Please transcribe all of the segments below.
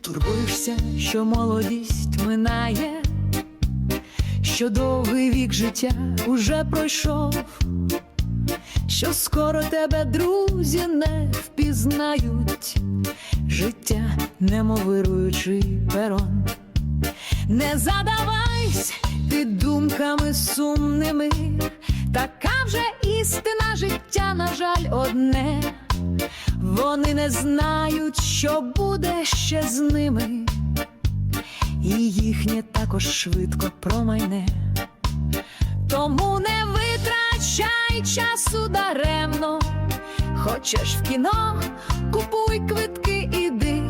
турбуєшся, що молодість минає, що довгий вік життя уже пройшов, що скоро тебе друзі не впізнають, життя немов вируючий перон. Не задавайся ти думками сумними, така вже істина життя, на жаль, одне. Вони не знають, що буде ще з ними, і їхнє також швидко промайне. Тому не витрачай часу даремно, хочеш в кіно, купуй квитки, іди.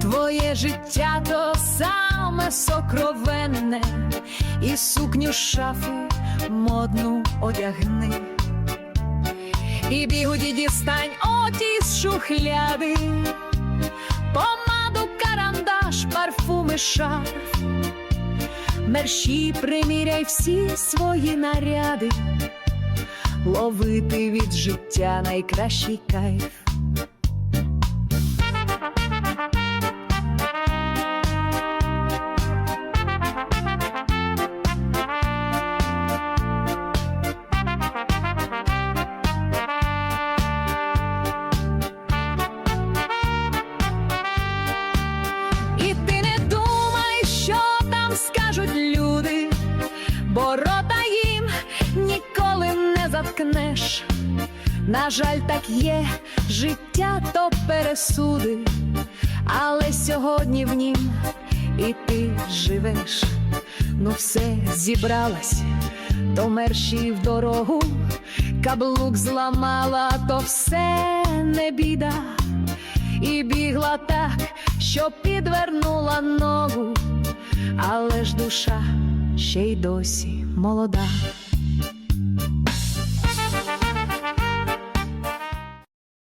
Твоє життя то саме сокровенне, і сукню шафи модну одягни. І бігуді дістань оті шухляди, помаду, карандаш, парфуми, шарф. Мерщі приміряй всі свої наряди, ловити від життя найкращий кайф. Бо рота їм ніколи не заткнеш. На жаль, так є, життя то пересуди, але сьогодні в нім і ти живеш. Ну все зібралась, то мерші в дорогу, каблук зламала, то все не біда і бігла так, що підвернула ногу, але ж душа ще й досі молода.